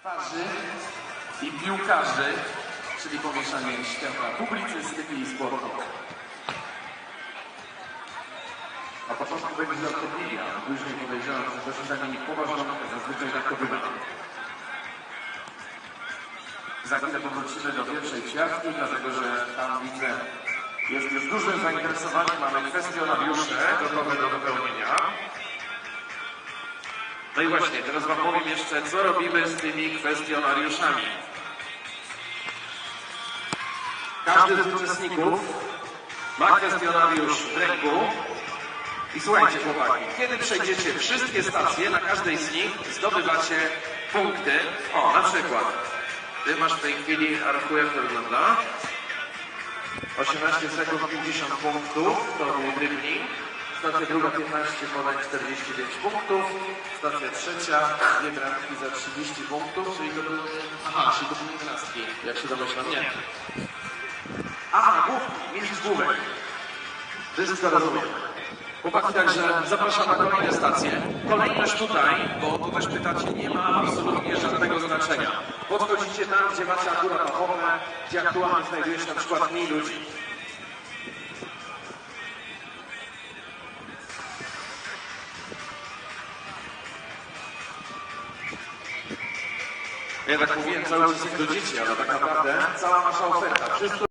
twarzy i piłkarzy, czyli pomieszanie świata publicystyki i sportu. Na początku będzie zatrudnienia, a później podejrzewam, że zamieni poważną, zazwyczaj tak to bywa. Za chwilę powrócimy do pierwszej ćwiartki, dlatego że tam widzę, jest już duże zainteresowanie, mamy kwestionariusze gotowe do wypełnienia. No i właśnie, teraz Wam powiem jeszcze, co robimy z tymi kwestionariuszami. Każdy z uczestników ma kwestionariusz w ręku i słuchajcie chłopaki, kiedy przejdziecie wszystkie stacje, na każdej z nich zdobywacie punkty. O, na przykład, ty masz w tej chwili, Arku, jak to wygląda? 18 sekund 50 punktów, to był dribbling. Stacja druga 15 podań 45 punktów. Stacja trzecia dwie bramki za 30 punktów, czyli to były... Aha, czyli to były 11, jak się domyślam, nie. Aha, główki, mistrz główek. Wszystko rozumiem. Chłopaki, także zapraszam na kolejne stacje. Kolejność tutaj, bo tu też pytacie, nie ma absolutnie żadnego znaczenia. Podchodzicie tam, gdzie macie akurat ochotę, gdzie aktualnie znajduje się na przykład mniej ludzi. Ja tak mówiłem cały czas do dzieci, ale tak naprawdę cała nasza oferta, wszystko